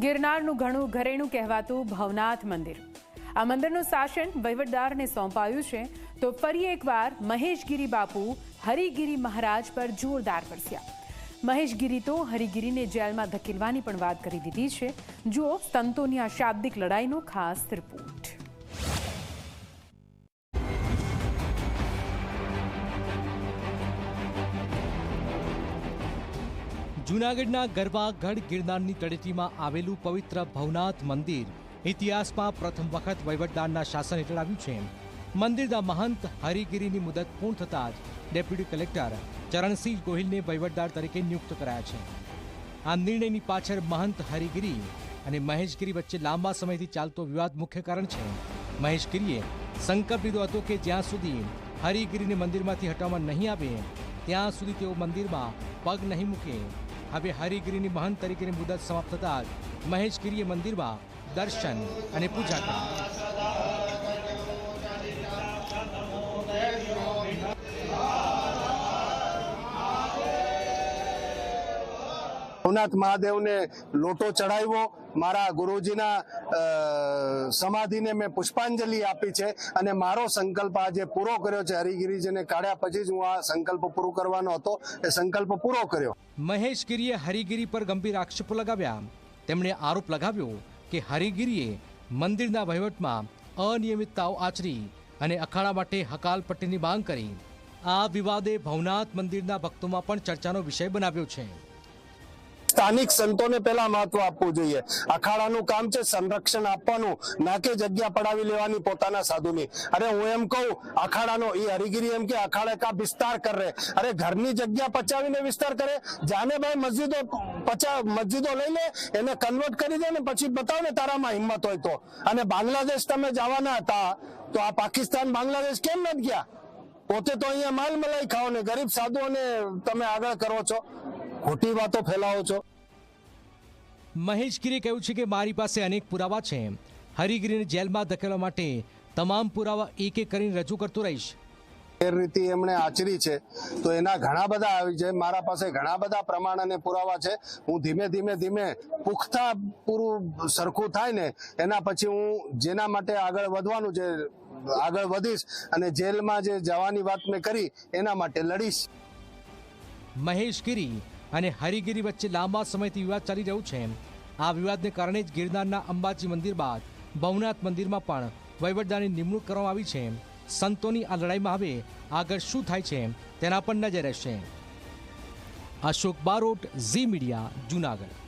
ગિરનારનું ઘણું ઘરેણું કહેવાતું ભવનાથ મંદિર. આ મંદિરનું શાસન વહીવટદારને સોંપાયું છે, તો ફરી એકવાર મહેશગીરી બાપુ હરિગીરી મહારાજ પર જોરદાર વરસ્યા. મહેશગીરી તો હરિગીરીને જેલમાં ધકેલવાની પણ વાત કરી દીધી છે. જુઓ, સંતોની આ શાબ્દિક લડાઈનો ખાસ રિપોર્ટ. જૂનાગઢના ગરબા ગઢ ગિરનારની તળેટીમાં આવેલું પવિત્ર ભવનાથ મંદિર ઇતિહાસમાં પ્રથમ વખત વહીવટદારના શાસન હેઠળ આવ્યું છે. મંદિરના મહંત હરિગીરીની મુદત પૂર્ણ થતાં જ ડેપ્યુટી કલેક્ટર ચરણસિંહ ગોહિલને વહીવટદાર તરીકે નિયુક્ત કરાયા છે. આ નિર્ણયની પાછળ મહંત હરિગીરી અને મહેશગીરી વચ્ચે લાંબા સમયથી ચાલતો વિવાદ મુખ્ય કારણ છે. મહેશગીરીએ સંકલ્પ લીધો હતો કે જ્યાં સુધી હરિગીરીને મંદિરમાંથી હટાવવામાં નહીં આવે, ત્યાં સુધી તેઓ મંદિરમાં પગ નહીં મૂકે. હવે હરિગીરીની મહંત તરીકેની મુદત સમાપ્ત થતાં જ મહેશગીરીએ મંદિરમાં દર્શન અને પૂજા કરી. ભવનાથ મહાદેવને લોટો ચડાવ્યો. મારા ગુરુજીના સમાધિને મેં પુષ્પાંજલિ આપી છે અને મારો સંકલ્પ આજે પૂરો કર્યો છે. હરિગીરીજીને કાઢ્યા પછી જ હું આ સંકલ્પ પૂરો કરવાનો હતો. એ સંકલ્પ પૂરો કર્યો. મહેશ ગીરીએ હરિગીરી પર ગંભીર આક્ષેપો લગાવ્યા. તેમણે આરોપ લગાવ્યો કે હરિગીરીએ મંદિરના વહીવટમાં અનિયમિતતાઓ આચરી અને અખાડા માટે હકાલપટ્ટીની માંગ કરી. આ વિવાદે ભવનાથ મંદિરના ભક્તોમાં પણ ચર્ચાનો વિષય બનાવ્યો છે. સ્થાનિક સંતોને પહેલા મહત્વ આપવું જોઈએ. અખાડાનું કામ છે સંરક્ષણ આપવાનું, ના કે જગ્યા પડાવી લેવાની પોતાના સાધુની. અરે હું એમ કહું, અખાડાનો એ હરિગીરી એમ કે અખાડે કા વિસ્તાર કરે અરે ઘરની જગ્યા પચાવીને વિસ્તાર કરે. જાને ભાઈ મસ્જિદો પચા, મસ્જિદો લઈ લે, એને કન્વર્ટ કરી દે ને પછી બતાવ ને તારામાં હિંમત હોય તો. અને બાંગ્લાદેશ તમે જવાના હતા, તો આ પાકિસ્તાન, બાંગ્લાદેશ કેમ નથી ગયા? પોતે તો અહીંયા માલ મલાઈ ખાઓ ને ગરીબ સાધુઓને તમે આગળ કરો છો. ખોટી વાતો ફેલાવો છો. મહેશગીરીએ કહ્યું છે કે મારી પાસે અનેક પુરાવા છે. હરિગીરીને જેલમાં ધકેલવા માટે તમામ પુરાવા એક એક કરીને રજૂ કરતો રહીશ. ગેરરીતિ એમણે આચરી છે. તો એના ઘણા બધા આવી છે. મારા પાસે ઘણા બધા પ્રમાણ અને પુરાવા છે. હું ધીમે ધીમે ધીમે પુખ્તા પૂરું સરખું થાય ને એના પછી હું જેના માટે આગળ વધવાનું છે આગળ વધીશ અને જેલમાં જે જવાની વાત મેં કરી એના માટે લડીશ. મહેશગીરી અને હરિગીરી વચ્ચે લાંબા સમયથી વિવાદ ચાલી રહ્યો છે. આ વિવાદને કારણે જ ગિરનારના અંબાજી મંદિર બાદ ભવનાથ મંદિરમાં પણ વહીવટદારની નિમણૂક કરવામાં આવી છે. સંતોની આ લડાઈમાં હવે આગળ શું થાય છે તેના પર નજર રહેશે. Ashok Barot, Zee Media, Junagadh.